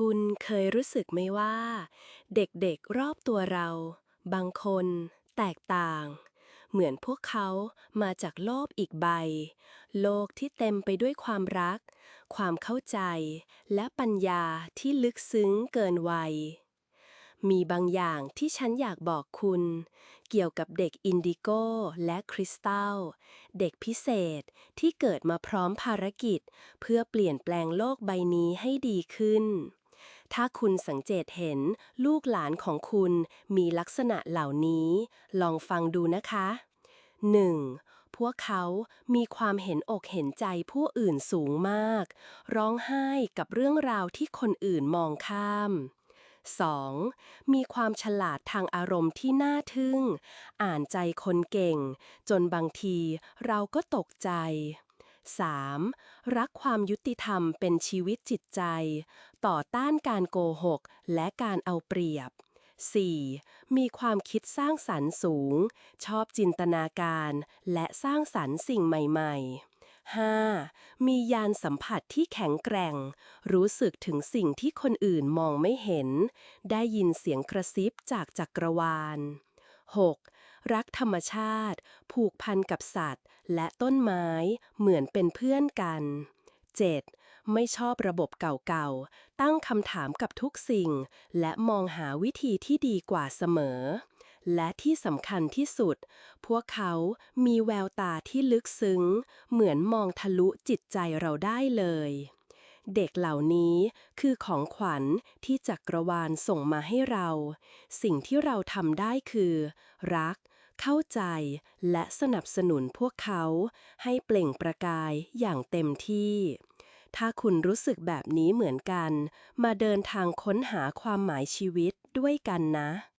คุณเคยรู้สึกไหมว่า เด็กๆรอบตัวเรา บางคน แตกต่าง เหมือนพวกเขามาจากโลกอีกใบ โลกที่เต็มไปด้วยความรัก ความเข้าใจ และปัญญาที่ลึกซึ้งเกินวัย มีบางอย่างที่ฉันอยากบอกคุณ เกี่ยวกับเด็กอินดิโก้และคริสตัล เด็กพิเศษที่เกิดมาพร้อมภารกิจ เพื่อเปลี่ยนแปลงโลกใบนี้ให้ดีขึ้น ถ้าคุณสังเกตเห็นลูกหลานของคุณมีลักษณะเหล่านี้ ลองฟังดูนะคะ 1. พวกเขามีความเห็นอกเห็นใจผู้อื่นสูงมาก ร้องไห้กับเรื่องราวที่คนอื่นมองข้าม 2. มีความฉลาดทางอารมณ์ที่น่าทึ่ง อ่านใจคนเก่ง จนบางทีเราก็ตกใจ 3. รักความยุติธรรมเป็นชีวิตจิตใจ ต่อต้านการโกหก และการเอาเปรียบ 4. มีความคิดสร้างสรรค์สูง ชอบจินตนาการ และสร้างสรรค์สิ่งใหม่ๆ 5. มียานสัมผัสที่แข็งแกร่ง รู้สึกถึงสิ่งที่คนอื่นมองไม่เห็น ได้ยินเสียงกระซิบจากจักรวาล 6. รักธรรมชาติ ผูกพันกับสัตว์ และต้นไม้เหมือนเป็นเพื่อนกัน 7. ไม่ชอบระบบเก่าๆ ตั้งคำถามกับทุกสิ่ง และมองหาวิธีที่ดีกว่าเสมอ และที่สำคัญที่สุด พวกเขามีแววตาที่ลึกซึ้ง เหมือนมองทะลุจิตใจเราได้เลย เด็กเหล่านี้คือของขวัญที่จักรวาลส่งมาให้เรา สิ่งที่เราทำได้คือ รัก เข้าใจและสนับสนุนพวกเขาให้เปล่งประกายอย่างเต็มที่ ถ้าคุณรู้สึกแบบนี้เหมือนกัน มาเดินทางค้นหาความหมายชีวิตด้วยกันนะ